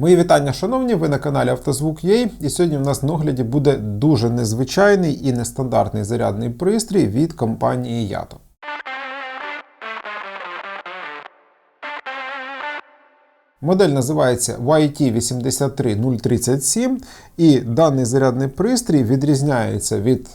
Мої вітання, шановні, ви на каналі Автозвук.ua і сьогодні в нас на огляді буде дуже незвичайний і нестандартний зарядний пристрій від компанії Yato. Модель називається YT83037 і даний зарядний пристрій відрізняється від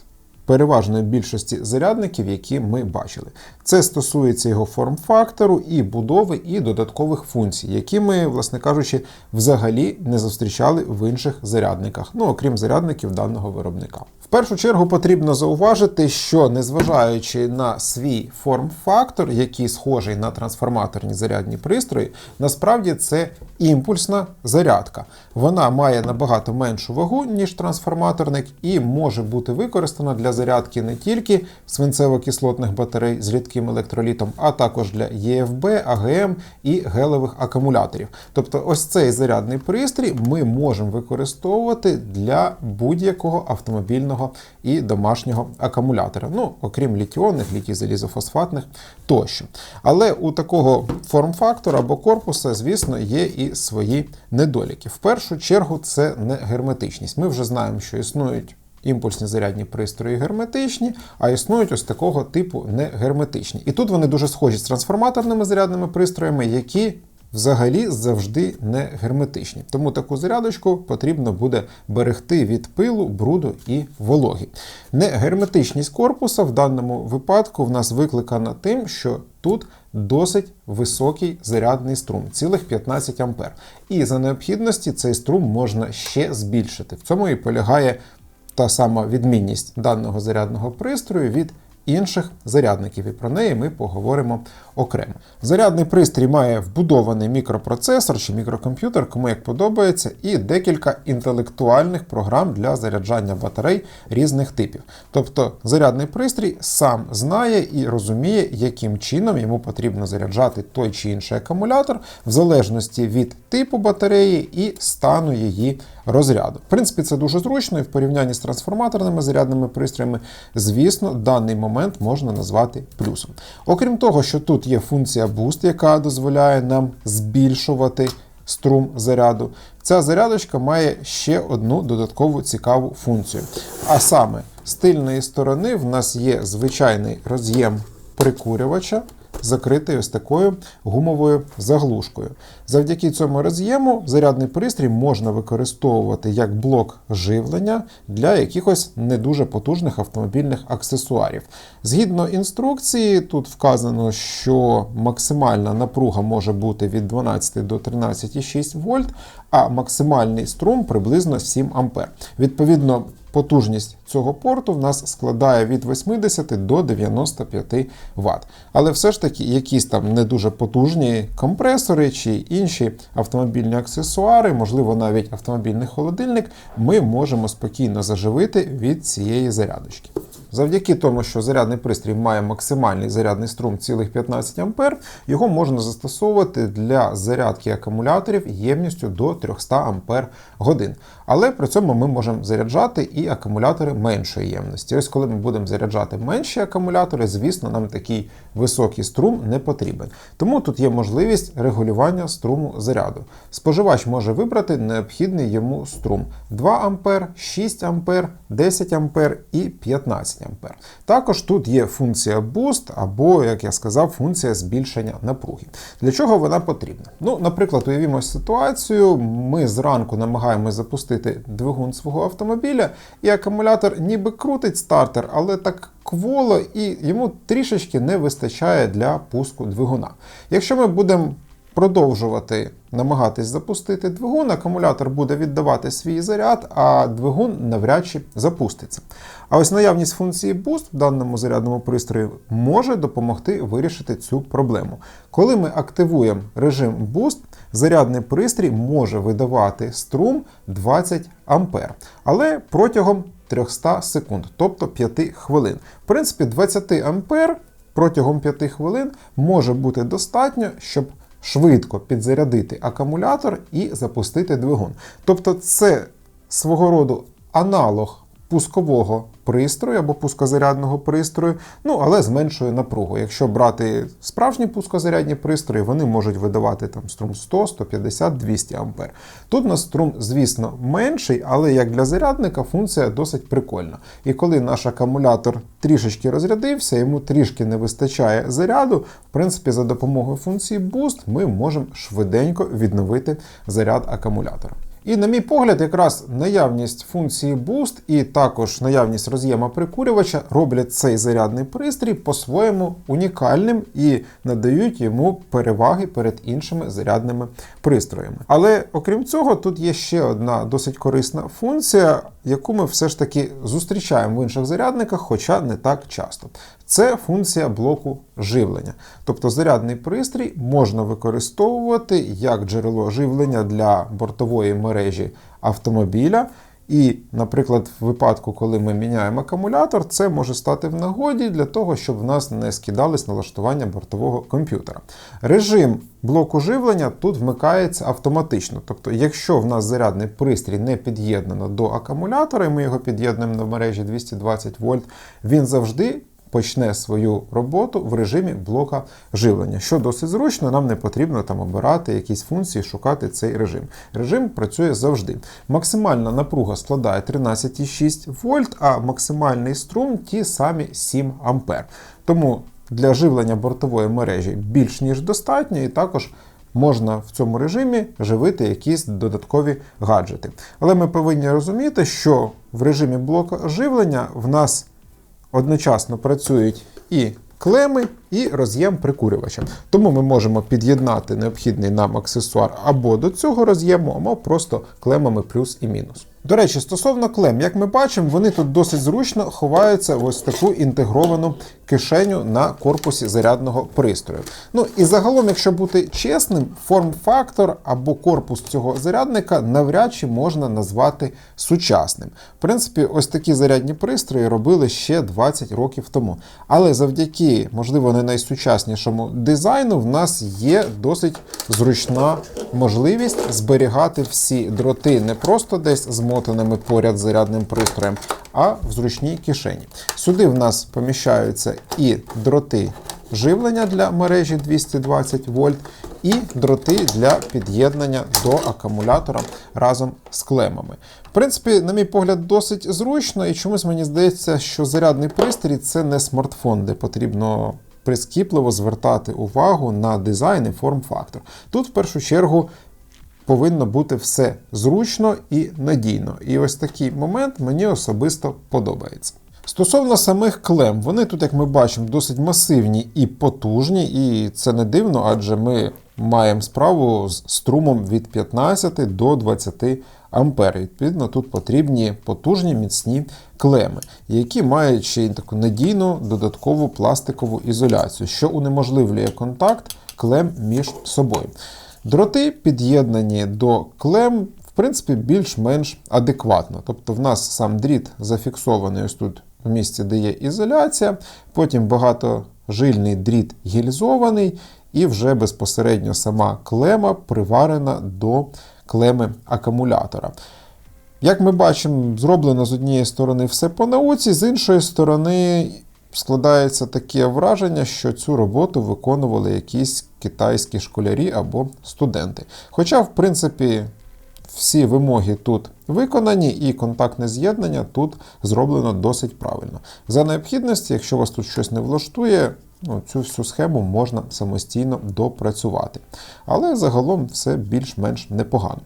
переважної більшості зарядників, які ми бачили. Це стосується його форм-фактору і будови, і додаткових функцій, які ми, власне кажучи, взагалі не зустрічали в інших зарядниках, ну окрім зарядників даного виробника. В першу чергу потрібно зауважити, що незважаючи на свій форм-фактор, який схожий на трансформаторні зарядні пристрої, насправді це імпульсна зарядка. Вона має набагато меншу вагу, ніж трансформаторник, і може бути використана для зарядки не тільки свинцево-кислотних батарей з рідким електролітом, а також для ЄФБ, АГМ і гелевих акумуляторів. Тобто, ось цей зарядний пристрій ми можемо використовувати для будь-якого автомобільного і домашнього акумулятора, ну, окрім літіонних, літій-залізофосфатних тощо. Але у такого форм-фактора або корпуса, звісно, є і свої недоліки. В першу чергу, це не герметичність. Ми вже знаємо, що існують. Імпульсні зарядні пристрої герметичні, а існують ось такого типу негерметичні. І тут вони дуже схожі з трансформаторними зарядними пристроями, які взагалі завжди не герметичні. Тому таку зарядочку потрібно буде берегти від пилу, бруду і вологі. Негерметичність корпуса в даному випадку в нас викликана тим, що тут досить високий зарядний струм, цілих 15 А. І за необхідності цей струм можна ще збільшити. В цьому і полягає та сама відмінність даного зарядного пристрою від інших зарядників, і про неї ми поговоримо окремо. Зарядний пристрій має вбудований мікропроцесор чи мікрокомп'ютер, кому як подобається, і декілька інтелектуальних програм для заряджання батарей різних типів. Тобто зарядний пристрій сам знає і розуміє, яким чином йому потрібно заряджати той чи інший акумулятор, в залежності від типу батареї і стану її розряду. В принципі, це дуже зручно і в порівнянні з трансформаторними зарядними пристроями, звісно, даний момент можна назвати плюсом. Окрім того, що тут є функція Boost, яка дозволяє нам збільшувати струм заряду. Ця зарядочка має ще одну додаткову цікаву функцію. А саме, з тильної сторони в нас є звичайний роз'єм прикурювача закритий ось такою гумовою заглушкою. Завдяки цьому роз'єму зарядний пристрій можна використовувати як блок живлення для якихось не дуже потужних автомобільних аксесуарів. Згідно інструкції, тут вказано, що максимальна напруга може бути від 12 до 13,6 вольт, а максимальний струм приблизно 7 А. Відповідно, Потужність цього порту в нас складає від 80 до 95 Вт. Але все ж таки якісь там не дуже потужні компресори чи інші автомобільні аксесуари, можливо, навіть автомобільний холодильник, ми можемо спокійно заживити від цієї зарядочки. Завдяки тому, що зарядний пристрій має максимальний зарядний струм цілих 15 А, його можна застосовувати для зарядки акумуляторів ємністю до 300 Ах. Але при цьому ми можемо заряджати і акумулятори меншої ємності. Ось коли ми будемо заряджати менші акумулятори, звісно, нам такий високий струм не потрібен. Тому тут є можливість регулювання струму заряду. Споживач може вибрати необхідний йому струм 2 А, 6 А, 10 А і 15 А. Також тут є функція Boost або, як я сказав, функція збільшення напруги. Для чого вона потрібна? Ну, Наприклад, уявімо ситуацію, ми зранку намагаємося запустити двигун свого автомобіля, і акумулятор ніби крутить стартер, але так кволо і йому трішечки не вистачає для пуску двигуна. Якщо ми будемо продовжувати намагатись запустити двигун, акумулятор буде віддавати свій заряд, а двигун навряд чи запуститься. А ось наявність функції Boost в даному зарядному пристрої може допомогти вирішити цю проблему. Коли ми активуємо режим Boost, зарядний пристрій може видавати струм 20 А, але протягом 300 секунд, тобто 5 хвилин. В принципі, 20 А протягом 5 хвилин може бути достатньо, щоб швидко підзарядити акумулятор і запустити двигун. Тобто, це свого роду аналог пускового пристрою або пускозарядного пристрою, ну але з меншою напругою. Якщо брати справжні пускозарядні пристрої, вони можуть видавати там струм 100, 150, 200 А. Тут у нас струм, звісно, менший, але як для зарядника функція досить прикольна. І коли наш акумулятор трішечки розрядився, йому трішки не вистачає заряду, в принципі, за допомогою функції Boost ми можемо швиденько відновити заряд акумулятора. І, на мій погляд, якраз наявність функції Boost і також наявність роз'єма прикурювача роблять цей зарядний пристрій по-своєму унікальним і надають йому переваги перед іншими зарядними пристроями. Але окрім цього, тут є ще одна досить корисна функція, яку ми все ж таки зустрічаємо в інших зарядниках, хоча не так часто. Це функція блоку живлення. Тобто зарядний пристрій можна використовувати як джерело живлення для бортової мережі автомобіля. І, наприклад, в випадку, коли ми міняємо акумулятор, це може стати в нагоді для того, щоб в нас не скидались налаштування бортового комп'ютера. Режим блоку живлення тут вмикається автоматично. Тобто, якщо в нас зарядний пристрій не під'єднано до акумулятора, і ми його під'єднуємо на мережі 220 вольт, він завжди почне свою роботу в режимі блока живлення, що досить зручно, нам не потрібно там обирати якісь функції, шукати цей режим. Режим працює завжди. Максимальна напруга складає 13,6 вольт, а максимальний струм ті самі 7 ампер. Тому для живлення бортової мережі більш ніж достатньо, і також можна в цьому режимі живити якісь додаткові гаджети. Але ми повинні розуміти, що в режимі блока живлення в нас одночасно працюють і клеми, і роз'єм прикурювача. Тому ми можемо під'єднати необхідний нам аксесуар або до цього роз'єму, або просто клемами плюс і мінус. До речі, стосовно клем, як ми бачимо, вони тут досить зручно ховаються в ось таку інтегровану кишеню на корпусі зарядного пристрою. Ну і загалом, якщо бути чесним, форм-фактор або корпус цього зарядника навряд чи можна назвати сучасним. В принципі, ось такі зарядні пристрої робили ще 20 років тому. Але завдяки, можливо, не найсучаснішому дизайну, в нас є досить зручна можливість зберігати всі дроти не просто десь змотаними поряд зарядним пристроєм, а в зручній кишені. Сюди в нас поміщаються і дроти живлення для мережі 220 вольт, і дроти для під'єднання до акумулятора разом з клемами. В принципі, на мій погляд, досить зручно, і чомусь мені здається, що зарядний пристрій це не смартфон, де потрібно. Прискіпливо звертати увагу на дизайн і форм-фактор. Тут, в першу чергу, повинно бути все зручно і надійно. І ось такий момент мені особисто подобається. Стосовно самих клем, вони тут, як ми бачимо, досить масивні і потужні, і це не дивно, адже ми маємо справу з струмом від 15 до 20 ампер. Відповідно, тут потрібні потужні міцні клеми, які мають ще й таку надійну додаткову пластикову ізоляцію, що унеможливлює контакт клем між собою. Дроти під'єднані до клем, в принципі, більш-менш адекватно. Тобто, в нас сам дріт зафіксований ось тут в місці, де є ізоляція, потім багатожильний дріт гільзований, і вже безпосередньо сама клема приварена до клеми акумулятора. Як ми бачимо, зроблено з однієї сторони все по науці, з іншої сторони. Складається таке враження, що цю роботу виконували якісь китайські школярі або студенти. Хоча, в принципі, всі вимоги тут виконані, і контактне з'єднання тут зроблено досить правильно. За необхідності, якщо вас тут щось не влаштує, ну, цю всю схему можна самостійно допрацювати. Але загалом все більш-менш непогано.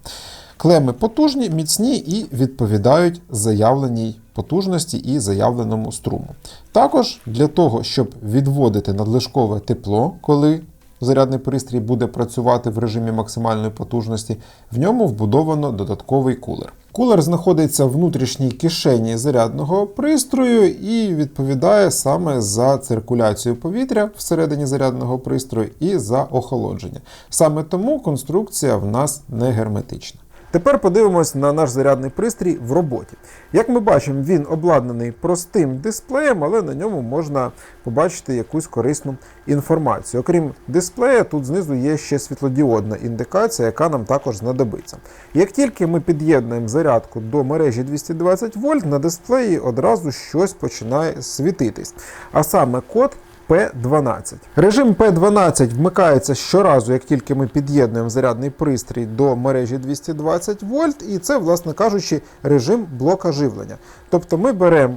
Клеми потужні, міцні і відповідають заявленій потужності і заявленому струму. Також для того, щоб відводити надлишкове тепло, коли зарядний пристрій буде працювати в режимі максимальної потужності, в ньому вбудовано додатковий кулер. Кулер знаходиться в внутрішній кишені зарядного пристрою і відповідає саме за циркуляцію повітря всередині зарядного пристрою і за охолодження. Саме тому конструкція в нас не герметична. Тепер подивимось на наш зарядний пристрій в роботі. Як ми бачимо, він обладнаний простим дисплеєм, але на ньому можна побачити якусь корисну інформацію. Окрім дисплея, тут знизу є ще світлодіодна індикація, яка нам також знадобиться. Як тільки ми під'єднуємо зарядку до мережі 220 вольт, на дисплеї одразу щось починає світитись. А саме код P12. Режим P12 вмикається щоразу, як тільки ми під'єднуємо зарядний пристрій до мережі 220 вольт, і це, власне кажучи, режим блока живлення. Тобто ми беремо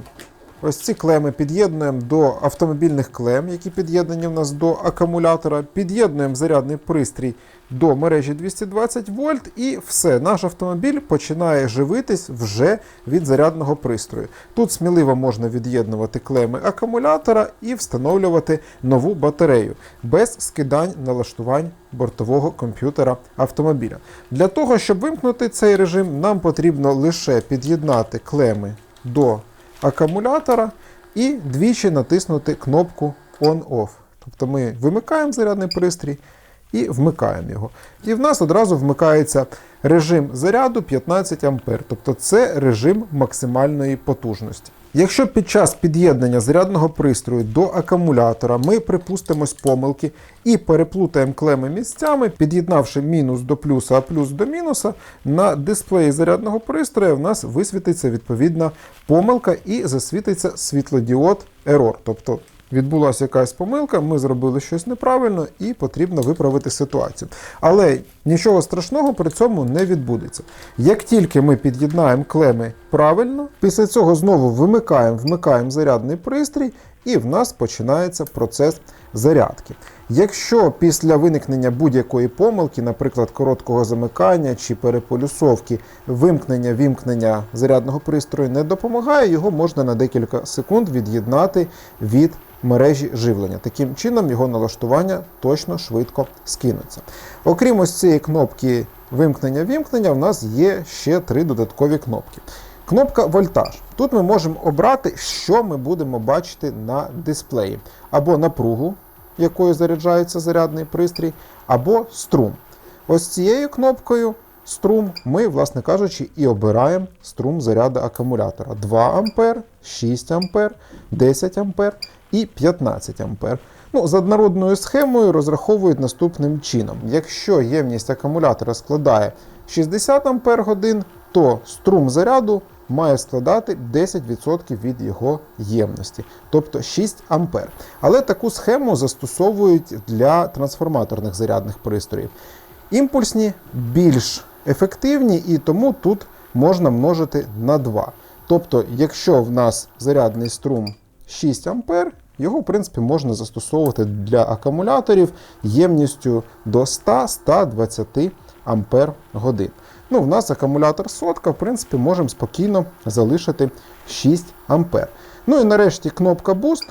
Ось ці клеми під'єднуємо до автомобільних клем, які під'єднані в нас до акумулятора. Під'єднуємо зарядний пристрій до мережі 220 вольт, і все, наш автомобіль починає живитись вже від зарядного пристрою. Тут сміливо можна від'єднувати клеми акумулятора і встановлювати нову батарею без скидань налаштувань бортового комп'ютера автомобіля. Для того, щоб вимкнути цей режим, нам потрібно лише під'єднати клеми до акумулятора і двічі натиснути кнопку On-Off. Тобто ми вимикаємо зарядний пристрій і вмикаємо його. І в нас одразу вмикається режим заряду 15 А. Тобто це режим максимальної потужності. Якщо під час під'єднання зарядного пристрою до акумулятора ми припустимось помилки і переплутаємо клеми місцями, під'єднавши мінус до плюса, а плюс до мінуса, на дисплеї зарядного пристрою в нас висвітиться відповідна помилка і засвітиться світлодіод Error. Тобто відбулася якась помилка, ми зробили щось неправильно і потрібно виправити ситуацію. Але нічого страшного при цьому не відбудеться. Як тільки ми під'єднаємо клеми правильно, після цього знову вимикаємо, вмикаємо зарядний пристрій, і в нас починається процес зарядки. Якщо після виникнення будь-якої помилки, наприклад, короткого замикання чи переполюсовки, вимкнення вімкнення зарядного пристрою не допомагає, його можна на декілька секунд від'єднати від мережі живлення. Таким чином його налаштування точно швидко скинуться. Окрім ось цієї кнопки вимкнення-вімкнення, в нас є ще три додаткові кнопки. Кнопка вольтаж. Тут ми можемо обрати, що ми будемо бачити на дисплеї, або напругу, якою заряджається зарядний пристрій, або струм. Ось цією кнопкою струм ми, власне кажучи, і обираємо струм заряду акумулятора 2 А, 6 А, 10 А і 15 А. Ну, За однородною схемою розраховують наступним чином. Якщо ємність акумулятора складає 60 Ах, то струм заряду має складати 10% від його ємності, тобто 6 А. Але таку схему застосовують для трансформаторних зарядних пристроїв. Імпульсні більш ефективні, і тому тут можна множити на 2. Тобто, якщо в нас зарядний струм 6 А, його, в принципі, можна застосовувати для акумуляторів ємністю до 100-120 Ампер годин. Ну, В нас акумулятор сотка, в принципі, можемо спокійно залишити 6 Ампер. Ну і нарешті кнопка Boost.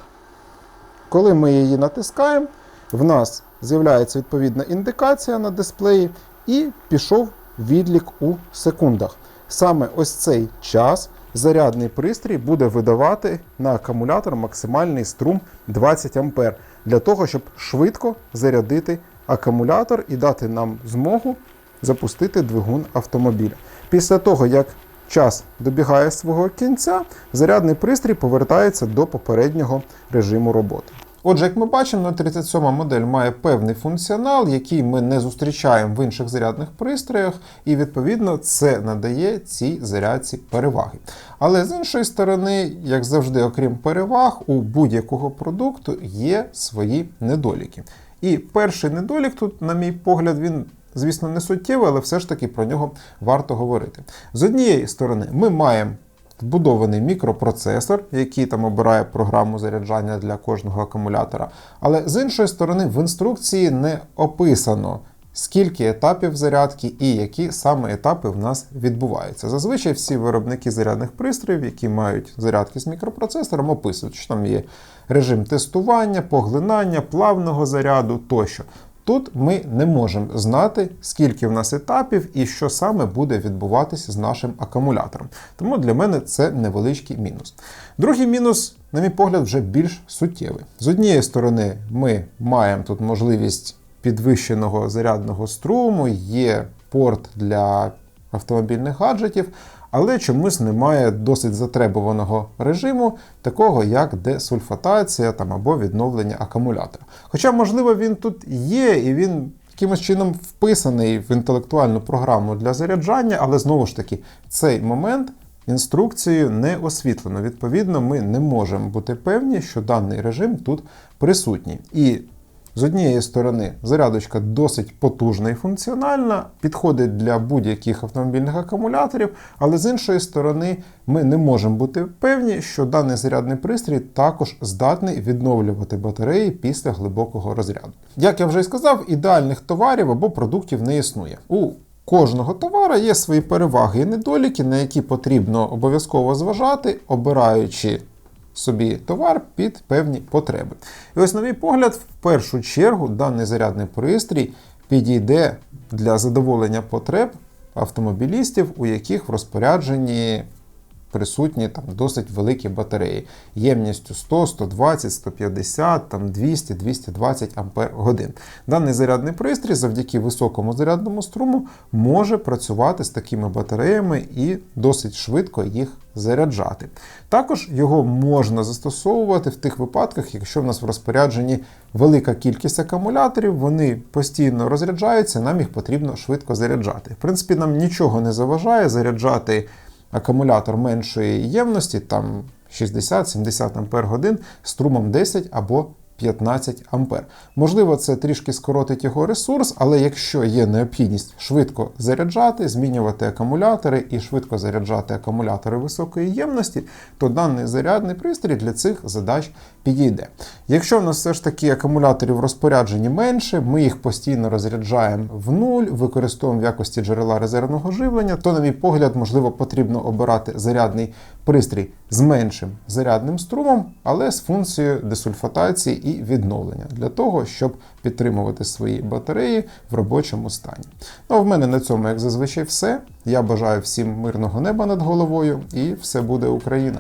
Коли ми її натискаємо, в нас з'являється відповідна індикація на дисплеї, і пішов відлік у секундах. Саме ось цей час зарядний пристрій буде видавати на акумулятор максимальний струм 20 А для того, щоб швидко зарядити акумулятор і дати нам змогу запустити двигун автомобіля. Після того, як час добігає свого кінця, зарядний пристрій повертається до попереднього режиму роботи. Отже, як ми бачимо, на 37 модель має певний функціонал, який ми не зустрічаємо в інших зарядних пристроях, і відповідно це надає цій зарядці переваги. Але з іншої сторони, як завжди, окрім переваг, у будь-якого продукту є свої недоліки. І перший недолік тут, на мій погляд, він. Звісно, не суттєвий, але все ж таки про нього варто говорити. З однієї сторони, ми маємо вбудований мікропроцесор, який там обирає програму заряджання для кожного акумулятора. Але з іншої сторони, в інструкції не описано. Скільки етапів зарядки і які саме етапи в нас відбуваються. Зазвичай всі виробники зарядних пристроїв, які мають зарядки з мікропроцесором, описують, що там є режим тестування, поглинання, плавного заряду тощо. Тут ми не можемо знати, скільки в нас етапів і що саме буде відбуватися з нашим акумулятором. Тому для мене це невеличкий мінус. Другий мінус, на мій погляд, вже більш суттєвий. З однієї сторони, ми маємо тут можливість підвищеного зарядного струму, є порт для автомобільних гаджетів, але чомусь немає досить затребуваного режиму, такого як десульфатація там, або відновлення акумулятора. Хоча, можливо, він тут є і він якимось чином вписаний в інтелектуальну програму для заряджання, але знову ж таки, цей момент інструкцією не освітлено. Відповідно, ми не можемо бути певні, що даний режим тут присутній. І з однієї сторони, зарядочка досить потужна і функціональна, підходить для будь-яких автомобільних акумуляторів, але з іншої сторони, ми не можемо бути певні, що даний зарядний пристрій також здатний відновлювати батареї після глибокого розряду. Як я вже й сказав, ідеальних товарів або продуктів не існує. У кожного товара є свої переваги і недоліки, на які потрібно обов'язково зважати, обираючи собі товар під певні потреби. І ось, на мій погляд, в першу чергу даний зарядний пристрій підійде для задоволення потреб автомобілістів, у яких в розпорядженні присутні там досить великі батареї ємністю 100, 120, 150, там 200, 220 ампер годин. Даний зарядний пристрій завдяки високому зарядному струму може працювати з такими батареями і досить швидко їх заряджати. Також його можна застосовувати в тих випадках, якщо в нас в розпорядженні велика кількість акумуляторів, вони постійно розряджаються, нам їх потрібно швидко заряджати. В принципі, нам нічого не заважає заряджати акумулятор меншої ємності, там 60-70 ампер годин струмом 10 або 15 ампер. Можливо, це трішки скоротить його ресурс, але якщо є необхідність швидко заряджати, змінювати акумулятори і швидко заряджати акумулятори високої ємності, то даний зарядний пристрій для цих задач підійде. Якщо в нас все ж таки акумуляторів в розпорядженні менше, ми їх постійно розряджаємо в нуль, використовуємо в якості джерела резервного живлення, то, на мій погляд, можливо, потрібно обирати зарядний пристрій з меншим зарядним струмом, але з функцією десульфатації і відновлення для того, щоб підтримувати свої батареї в робочому стані. Ну, а в мене на цьому, як зазвичай, все. Я бажаю всім мирного неба над головою і все буде Україна!